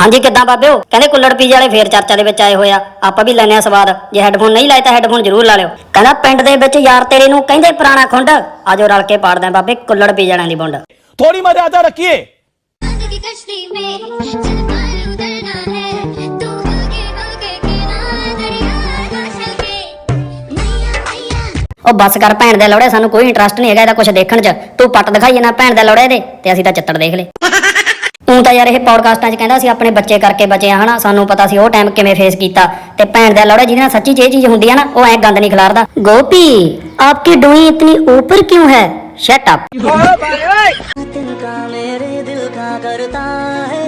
ਹਾਂਜੀ ਕਿੱਦਾਂ ਬਾਬਿਓ ਕਹਿੰਦੇ ਕੁੱਲੜ ਪੀਜ਼ ਵਾਲੇ ਫੇਰ ਚਰਚਾ ਦੇ ਵਿੱਚ ਆਏ ਹੋਏ ਆ। ਆਪਾਂ ਵੀ ਲੈਨੇ ਆ ਸਵਾਦ। ਜੇ ਹੈੱਡਫੋਨ ਨਹੀਂ ਲਾਏ ਤਾਂ ਹੈੱਡਫੋਨ ਜ਼ਰੂਰ ਲਾ ਲਿਓ। ਕਹਿੰਦਾ ਪਿੰਡ ਦੇ ਵਿੱਚ ਯਾਰ ਤੇਰੇ ਨੂੰ ਕਹਿੰਦੇ ਪੁਰਾਣਾ ਖੁੰਡ। ਆਜੋ ਰਲ ਕੇ ਪਾੜਦੇ ਆ ਬਾਬੇ ਕੁੱਲੜ ਪੀਜੇ ਵਾਲਿਆਂ ਦੀ ਬੁੰਡ। ਥੋੜੀ ਮਰਿਆਦਾ ਰੱਖੀਏ। ਉਹ ਬਸ ਕਰ ਭੈਣ ਦੇ ਲੋੜੇ ਸਾਨੂੰ ਕੋਈ ਇੰਟਰਸਟ ਨਹੀਂ ਹੈਗਾ ਇਹਦਾ ਕੁਝ ਦੇਖਣ 'ਚ। ਤੂੰ ਪੱਟ ਦਿਖਾਈ ਨਾ ਭੈਣ ਦੇ ਲੋੜੇ ਦੇ ਤੇ ਅਸੀਂ ਤਾਂ ਚਿੱਤੜ ਦੇਖ ਲਏ। ਤੂੰ ਤਾਂ ਯਾਰ ਇਹ ਪੌਡਕਾਸਟਾਂ 'ਚ ਕਹਿੰਦਾ ਸੀ ਆਪਣੇ ਬੱਚੇ ਕਰਕੇ ਬਚੇ ਆ ਹਨਾ ਸਾਨੂੰ ਪਤਾ ਸੀ ਉਹ ਟਾਈਮ ਕਿਵੇਂ ਫੇਸ ਕੀਤਾ ਤੇ ਭੈਣ ਦੇ ਲੋੜੇ ਜਿਹਦੇ ਨਾਲ ਸੱਚੀ 'ਚ ਇਹ ਚੀਜ਼ ਹੁੰਦੀ ਆ ਨਾ ਉਹ ਐ ਗੰਦ ਨਹੀਂ ਖਿਲਾਰਦਾ ਗੋਪੀ ਆਪਕੀ ਡੂਈ ਇਤਨੀ ऊपर क्यों है शट अप तिनका मेरे दिल का करता है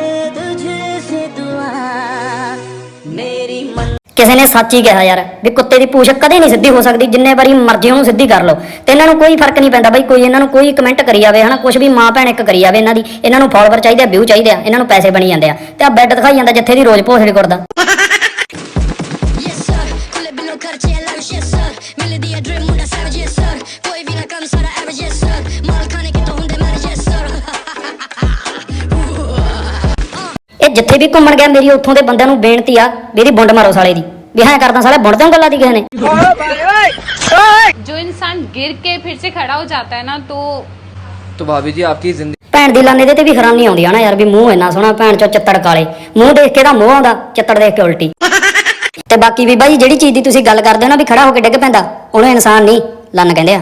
ਕਿਸੇ ਨੇ ਸੱਚ ਹੀ ਕਿਹਾ ਯਾਰ ਵੀ ਕੁੱਤੇ ਦੀ ਪੂਛ ਕਦੇ ਨਹੀਂ ਸਿੱਧੀ ਹੋ ਸਕਦੀ ਜਿੰਨੇ ਵਾਰੀ ਮਰਜ਼ੀ ਉਹਨੂੰ ਸਿੱਧੀ ਕਰ ਲਓ। ਤੇ ਇਹਨਾਂ ਨੂੰ ਕੋਈ ਫ਼ਰਕ ਨਹੀਂ ਪੈਂਦਾ ਬਾਈ ਕੋਈ ਇਹਨਾਂ ਨੂੰ ਕੋਈ ਕਮੈਂਟ ਕਰੀ ਜਾਵੇ ਹਨਾ? ਕੁਝ ਵੀ ਮਾਂ ਭੈਣ ਇੱਕ ਕਰੀ ਜਾਵੇ ਇਹਨਾਂ ਦੀ ਇਹਨਾਂ ਨੂੰ ਫਾਲੋਅਰ ਚਾਹੀਦੇ ਆ ਵਿਊ ਚਾਹੀਦੇ ਆ ਇਹਨਾਂ ਨੂੰ ਪੈਸੇ ਬਣੀ ਜਾਂਦੇ ਆ। ਤੇ ਆ ਬੈੱਡ ਦਿਖਾਈ ਜਾਂਦਾ ਜਿੱਥੇ ਦੀ ਰੋਜ਼ ਭੋਸੜੀ ਕਰਦਾ Yes sir, ਖੁੱਲੇ ਬਿਨੋ ਖਰਚੇ ਲੰਚ yes sir, ਮਿਲਦੀ ਹੈ ਡ੍ਰੀਮ। ਜਿੱਥੇ ਵੀ ਘੁੰਮਣ ਗਿਆ ਮੇਰੀ ਉੱਥੋਂ ਦੇ ਬੰਦਿਆਂ ਨੂੰ ਬੇਨਤੀ ਆ ਵੀ ਇਹਦੀ ਬੁੰਡ ਮਾਰੋ ਸਾਲੇ ਦੀ ਵੀ ਹਾਂ ਕਰਦਾ ਸਾਲੇ ਬੁੰਡ ਦਿਓ ਗੱਲਾਂ ਦੀ ਕਿਸੇ ਨੇ जो इंसान गिर के फिर से खड़ा हो जाता है ना तो तो भाभी जी आपकी जिंदगी ਭੈਣ ਦੀ ਲਾਨੇ ਦੇ ਤੇ ਵੀ ਹੈਰਾਨੀ ਆਉਂਦੀ ਆ ਨਾ ਯਾਰ ਵੀ ਮੂੰਹ ਇੰਨਾ ਸੋਹਣਾ ਭੈਣ ਚੋ ਚੱਤੜ ਕਾਲੇ ਮੂੰਹ ਦੇਖ ਕੇ ਤਾਂ ਮੂੰਹ ਆਉਂਦਾ ਚੱਤੜ ਦੇਖ ਕੇ ਉਲਟੀ ਤੇ ਬਾਕੀ ਵੀ ਬਾਈ ਜਿਹੜੀ ਚੀਜ਼ ਦੀ ਤੁਸੀਂ ਗੱਲ ਕਰਦੇ ਹੋ ਨਾ ਵੀ ਖੜਾ ਹੋ ਕੇ ਡਿੱਗ ਪੈਂਦਾ ਉਹਨੂੰ ਇਨਸਾਨ ਨਹੀਂ ਲੰਨ ਕਹਿੰਦੇ ਆ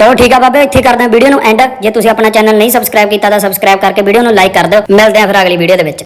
ਚਲੋ ਠੀਕ ਆ ਬਾਬੇ, ਇੱਥੇ ਕਰਦੇ ਹਾਂ ਵੀਡੀਓ ਨੂੰ ਐਂਡ ਜੇ ਤੁਸੀਂ ਆਪਣਾ ਚੈਨਲ ਨਹੀਂ ਸਬਸਕ੍ਰਾਈਬ ਕੀਤਾ ਤਾਂ ਸਬਸਕ੍ਰਾਈਬ ਕਰਕੇ ਵੀਡੀਓ ਨੂੰ ਲਾਈਕ ਕਰ ਦਿਓ। ਮਿਲਦੇ ਆ ਫਿਰ ਅਗਲੀ ਵੀਡੀਓ ਦੇ ਵਿੱਚ।